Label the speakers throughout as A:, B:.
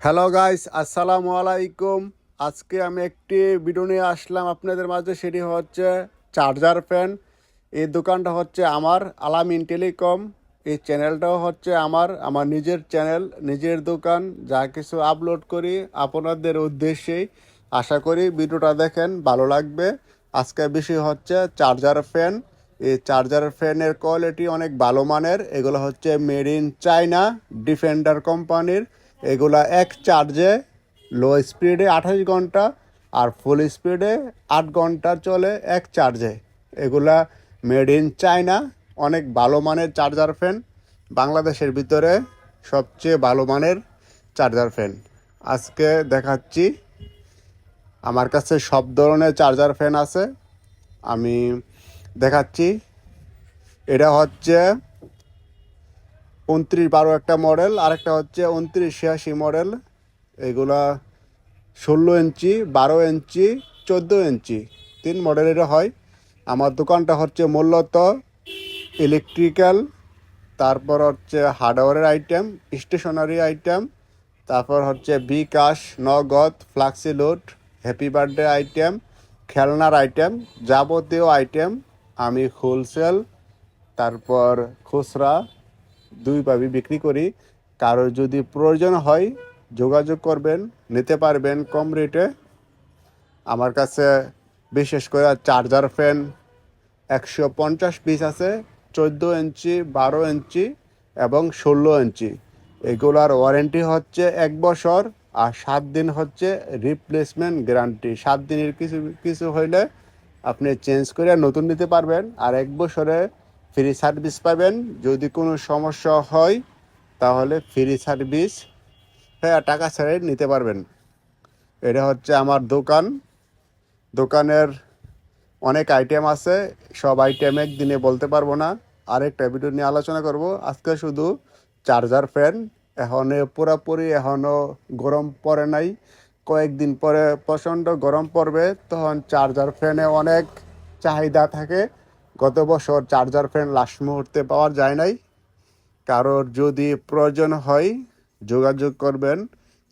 A: Hello guys আসসালামু আলাইকুম আজকে আমি একটি ভিডিও নিয়ে আসলাম আপনাদের মাঝে। সেটি হচ্ছে চার্জার ফ্যান এই দোকানটা হচ্ছে আমার আলামিন টেলিকম এই চ্যানেলটাও হচ্ছে আমার আমার নিজের চ্যানেল নিজের দোকান। যা কিছু আপলোড করি আপনাদের উদ্দেশ্যেই। আশা করি ভিডিওটা দেখেন, ভালো লাগবে। আজকে বিষয় হচ্ছে চার্জার ফ্যান এই চার্জার ফ্যানের কোয়ালিটি অনেক ভালো মানের। এগুলো হচ্ছে মেড ইন চায়না ডিফেন্ডার কোম্পানির এগুলা এক চার্জে লো স্পিডে আঠাশ ঘণ্টা আর ফুল স্পিডে আট ঘণ্টা চলে এক চার্জে এগুলা মেড ইন চায়না অনেক ভালো মানের চার্জার ফ্যান বাংলাদেশের ভিতরে সবচেয়ে ভালো মানের চার্জার ফ্যান আজকে দেখাচ্ছি, আমার কাছে সব ধরনের চার্জার ফ্যান আছে। আমি দেখাচ্ছি, এটা হচ্ছে উনত্রিশ বারো একটা মডেল, আরেকটা হচ্ছে উনত্রিশ ছিয়াশি মডেল। এগুলা ষোলো ইঞ্চি, বারো ইঞ্চি, চোদ্দ ইঞ্চি। তিন মডেলের হয়। আমার দোকানটা হচ্ছে মূলত ইলেকট্রিক্যাল, তারপর হচ্ছে হার্ডওয়ারের আইটেম, স্টেশনারি আইটেম, তারপর হচ্ছে bKash, Nagad flexiload happy birthday item, খেলনার আইটেম, যাবতীয় আইটেম, আমি হোলসেল, তারপর খুচরা দুইভাবে বিক্রি করি। কারোর যদি প্রয়োজন হয় যোগাযোগ করবেন, নিতে পারবেন কম রেটে। আমার কাছে বিশেষ করে চার্জার ফ্যান একশো পঞ্চাশ পিস আছে, চোদ্দ ইঞ্চি, বারো ইঞ্চি এবং ষোলো ইঞ্চি। এগুলার ওয়ারেন্টি হচ্ছে এক বছর আর সাত দিন হচ্ছে রিপ্লেসমেন্ট গ্যারান্টি সাত দিনের কিছু কিছু হইলে আপনি চেঞ্জ করে নতুন নিতে পারবেন আর এক বছরে ফ্রি সার্ভিস পাবেন। যদি কোনো সমস্যা হয়, তাহলে ফ্রি সার্ভিস হ্যাঁ টাকা ছেড়ে নিতে পারবেন। এটা হচ্ছে আমার দোকান। দোকানের অনেক আইটেম আছে, সব আইটেম একদিনে বলতে পারব না। আরেকটা ভিডিও নিয়ে আলোচনা করব। আজকে শুধু চার্জার ফ্যান এখন পুরাপুরি এখনও গরম পড়ে নাই। কয়েকদিন পরে প্রচণ্ড গরম পড়বে, তখন চার্জার ফ্যানে অনেক চাহিদা থাকে। গত বছর চার্জার ফ্যান লাস্ট মুহূর্তে পাওয়া যায় নাই। কারোর যদি প্রয়োজন হয়, যোগাযোগ করবেন,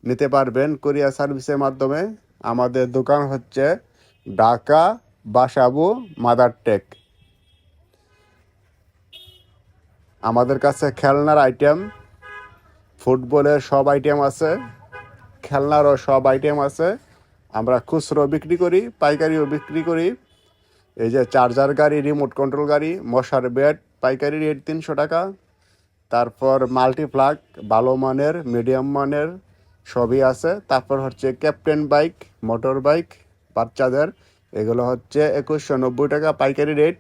A: নিতে পারবেন কোরিয়া সার্ভিসের মাধ্যমে। আমাদের দোকান হচ্ছে ঢাকা বাসাবু মাদার টেক। আমাদের কাছে খেলনার আইটেম ফুটবলের সব আইটেম আছে, খেলনারও সব আইটেম আছে। আমরা খুচরো বিক্রি করি, পাইকারিও বিক্রি করি। এই যে চার্জার গাড়ি রিমোট কন্ট্রোল গাড়ি, মশার বেড পাইকারি রেট তিনশো টাকা। তারপর মাল্টিপ্লাগ ভালো মানের মিডিয়াম মানের, সবই আছে। তারপর হচ্ছে ক্যাপ্টেন বাইক মোটর বাইক বাচ্চাদের। এগুলো হচ্ছে একুশশো নব্বই টাকা পাইকারি রেট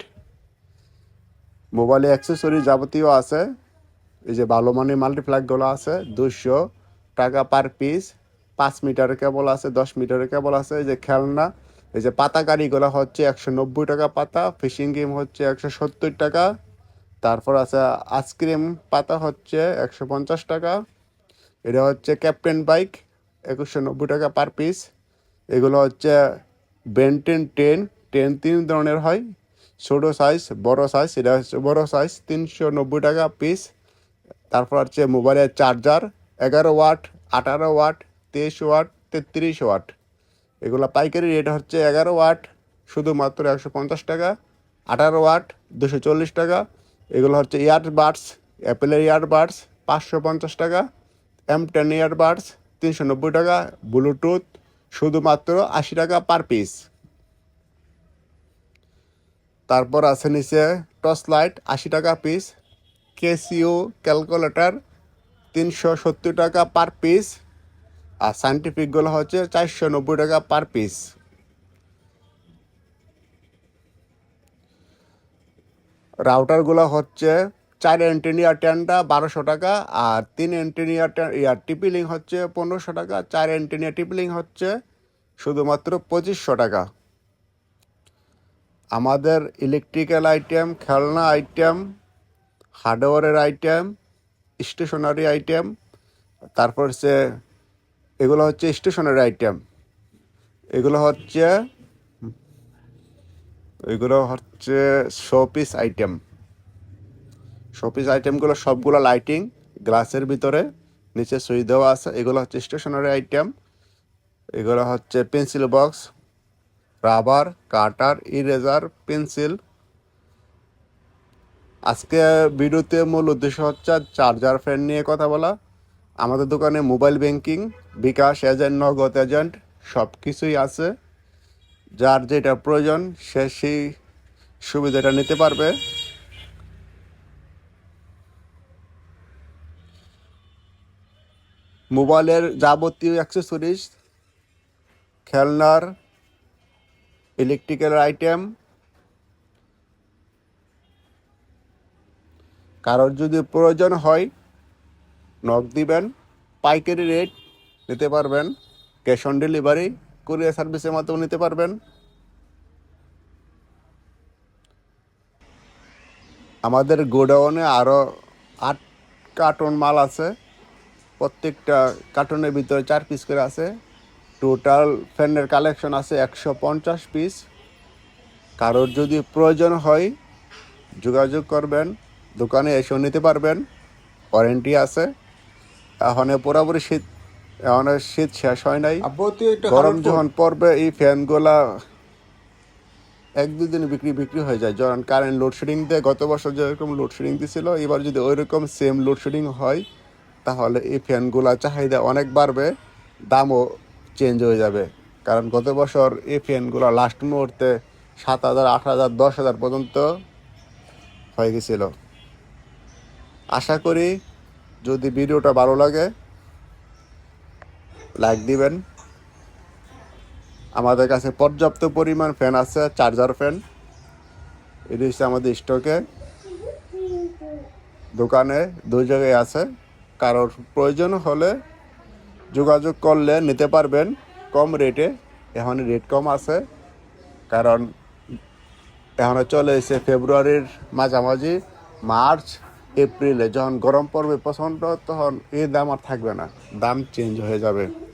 A: মোবাইলে অ্যাক্সেসরি যাবতীয় আছে। এই যে ভালো মানের মাল্টিপ্লাগগুলো আছে দুশো টাকা পার পিস পাঁচ মিটার কেবল আছে, দশ মিটারের কেবল আছে। এই যে খেলনা এই যে পাতা গাড়িগুলো হচ্ছে একশো নব্বই টাকা পাতা, ফিশিং গেম হচ্ছে একশো সত্তর টাকা। তারপর আছে আইসক্রিম পাতা হচ্ছে একশো পঞ্চাশ টাকা। এটা হচ্ছে ক্যাপ্টেন বাইক একুশশো নব্বই টাকা পার পিস। এগুলো হচ্ছে বেন্টেন টেন টেন তিন ধরনের হয়। ছোটো সাইজ বড় সাইজ এটা হচ্ছে বড় সাইজ তিনশো নব্বই টাকা পিস তারপর হচ্ছে মোবাইলের চার্জার এগারো ওয়াট আঠারো ওয়াট তেইশ ওয়াট তেত্রিশ ওয়াট এগুলো পাইকারি রেট হচ্ছে এগারো ওয়াট শুধুমাত্র একশো পঞ্চাশ টাকা। আঠারো ওয়াট দুশো চল্লিশ টাকা। এগুলো হচ্ছে ইয়ারবাডস অ্যাপেলের ইয়ারবাডস পাঁচশো পঞ্চাশ টাকা। এম টেন ইয়ারবাডস তিনশো নব্বই টাকা। ব্লুটুথ শুধুমাত্র আশি টাকা পার পিস তারপর আছে নিচে টর্চ লাইট আশি টাকা পিস কেসিও ক্যালকুলেটার তিনশো সত্তর টাকা পার পিস আর সাইন্টিফিকগুলো হচ্ছে চারশো নব্বই টাকা পার পিস রাউটারগুলো হচ্ছে চার এন্টিনিয়ার টেনটা বারোশো টাকা আর তিন এন্টিনিয়ার ইয়ার টিপিলিং হচ্ছে পনেরোশো টাকা, চার এন্টিনিয়ার টিপিলিং হচ্ছে শুধুমাত্র পঁচিশশো টাকা। আমাদের ইলেকট্রিক্যাল আইটেম খেলনা আইটেম হার্ডওয়ারের আইটেম স্টেশনারি আইটেম তারপর হচ্ছে এগুলো হচ্ছে স্টেশনারি আইটেম। এগুলো হচ্ছে এগুলো হচ্ছে শোপিস আইটেম। শোপিস আইটেমগুলো সবগুলো লাইটিং, গ্লাসের ভিতরে, নিচে সুই দেওয়া আছে। এগুলো হচ্ছে স্টেশনারি আইটেম। এগুলো হচ্ছে pencil box, rubber, cutter, eraser, pencil. আজকে ভিডিওতে মূল উদ্দেশ্য হচ্ছে চার্জার ফ্যান নিয়ে কথা বলা। আমাদের দোকানে mobile banking, bKash agent, Nagad agent সব কিছুই আছে। যার যেটা প্রয়োজন, সে সেই সুবিধাটা নিতে পারবে। মোবাইলের যাবতীয় অ্যাক্সেসরিজ, খেলনার, ইলেকট্রিক্যাল আইটেম। কারোর যদি প্রয়োজন হয় নক দিবেন, পাইকারি রেট নিতে পারবেন ক্যাশ অন ডেলিভারি কুরিয়ার সার্ভিসের মাধ্যমে নিতে পারবেন। আমাদের গোডাউনে আরও আট কার্টন মাল আছে। প্রত্যেকটা কার্টনের ভিতরে চার পিস করে আছে। টোটাল ফ্যানের কালেকশন আছে একশো পঞ্চাশ পিস কারোর যদি প্রয়োজন হয়, যোগাযোগ করবেন, দোকানে এসেও নিতে পারবেন। ওয়ারেন্টি আছে। এখন পুরোপুরি শীত এখন শীত শেষ হয় নাই। গরম যখন পড়বে এই ফ্যানগুলা এক দুদিন বিক্রি বিক্রি হয়ে যায়। যখন কারেন্ট লোডশেডিং দেয় গত বছর যেরকম লোডশেডিং দিছিল এবার যদি ওই রকম সেম লোডশেডিং হয় তাহলে এই ফ্যানগুলা চাহিদা অনেক বাড়বে দামও চেঞ্জ হয়ে যাবে। কারণ গত বছর এই ফ্যানগুলো লাস্ট মুহূর্তে সাত হাজার আট হাজার দশ হাজার পর্যন্ত হয়ে গেছিল। আশা করি যদি ভিডিওটা ভালো লাগে লাইক দিবেন। আমাদের কাছে পর্যাপ্ত পরিমাণ ফ্যান আছে চার্জার ফ্যান এটি হচ্ছে আমাদের স্টকে দোকানে দুই জায়গায় আছে। কারোর প্রয়োজন হলে যোগাযোগ করলে নিতে পারবেন, কম রেটে এখন রেট কম আছে, কারণ এখন চলে এসে ফেব্রুয়ারির মাঝামাঝি মার্চ এপ্রিলে যখন গরম পড়বে, প্রচণ্ড তখন এ দাম আর থাকবে না। দাম চেঞ্জ হয়ে যাবে।